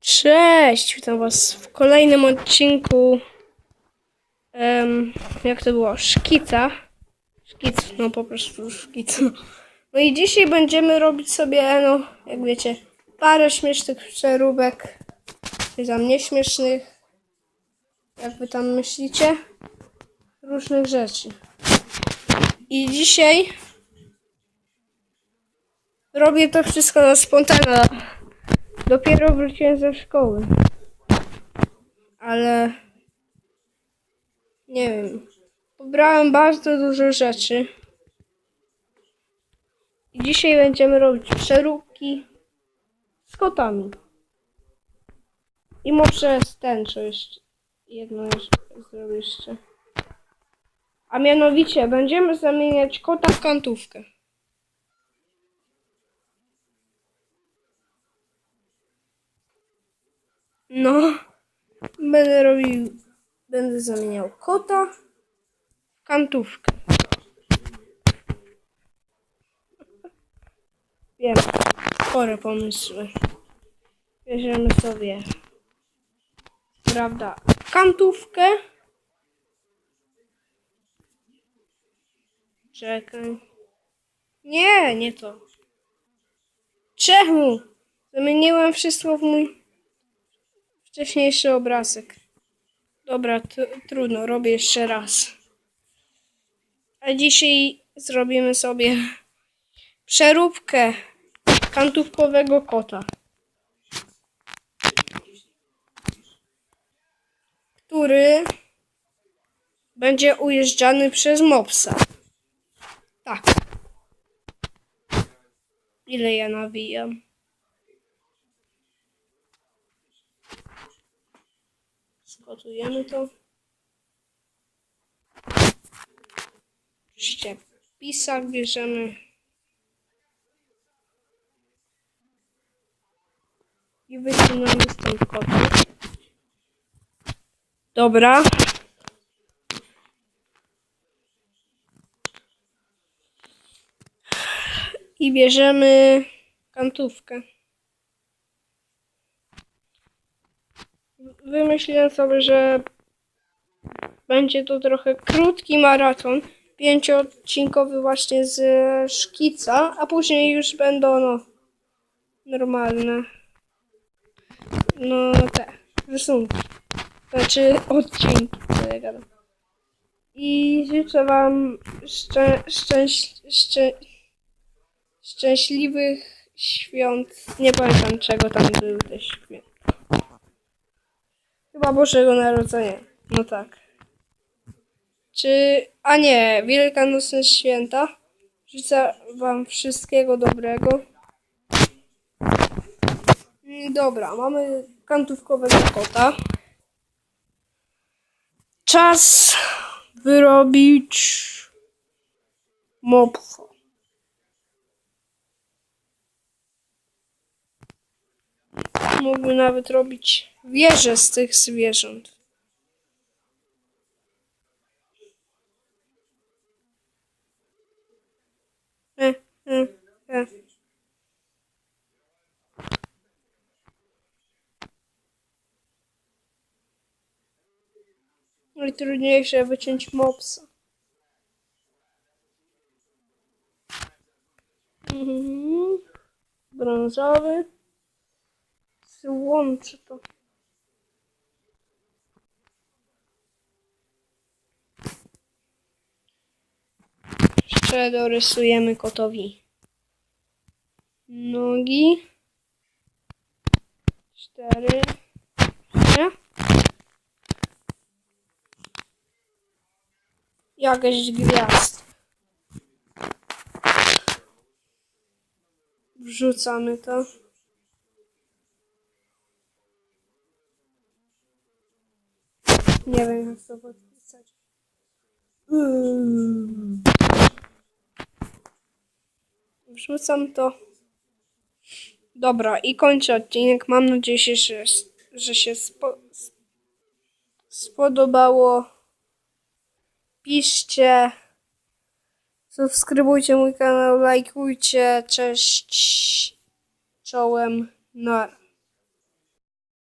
Cześć, witam was w kolejnym odcinku. em, jak to było? Szkica. Szkic, no po prostu szkic. No. no i dzisiaj będziemy robić sobie, no, jak wiecie, parę śmiesznych przeróbek. Czy tam nieśmiesznych. Jak wy tam myślicie? Różnych rzeczy. I dzisiaj robię to wszystko na spontana. Dopiero wróciłem ze szkoły. Ale nie wiem. Pobrałem bardzo dużo rzeczy. I dzisiaj będziemy robić przeróbki z kotami. I może z jeszcze. Jedno jeszcze zrobię jeszcze. A mianowicie będziemy zamieniać kota w kantówkę. No, będę robił, będę zamieniał kota w kantówkę. Wiem, chore pomysły. Bierzemy sobie, prawda, kantówkę. Czekaj. Nie, nie to. Czemu? Zamieniłem wszystko w mój wcześniejszy obrazek. Dobra, trudno, robię jeszcze raz. A dzisiaj zrobimy sobie przeróbkę kantówkowego kota. Który będzie ujeżdżany przez mopsa. Tak. Ile ja nawijam? Skotujemy to. Oczywiście pisak bierzemy. I wycinamy stąd koty. Dobra. I bierzemy kantówkę. Wymyśliłem sobie, że będzie to trochę krótki maraton, pięcioodcinkowy właśnie z szkica, a później już będą no, normalne, no te, rysunki, znaczy odcinki, co ja gadam. I życzę wam szczę, szczęś, szczę, szczęśliwych świąt, nie pamiętam czego tam były te święta. Chyba Bożego Narodzenia. No tak. Czy. A nie, Wielkanocne święta. Życzę Wam wszystkiego dobrego. Mm, Dobra, mamy kantówkowego kota. Czas wyrobić mopsa. Mógłby nawet robić wieże z tych zwierząt. E, e, e. Najtrudniejsze wyciąć mopsa. Mhm. Brązowy. Złączy to. Jeszcze dorysujemy kotowi nogi. Cztery. Nie? Jakaś gwiazd. Wrzucamy to. Nie wiem jak to podpisać. Mm. Wrzucam to. Dobra, i kończę odcinek. Mam nadzieję, że, że się spo, spodobało. Piszcie. Subskrybujcie mój kanał, lajkujcie. Cześć. czołem. Nara.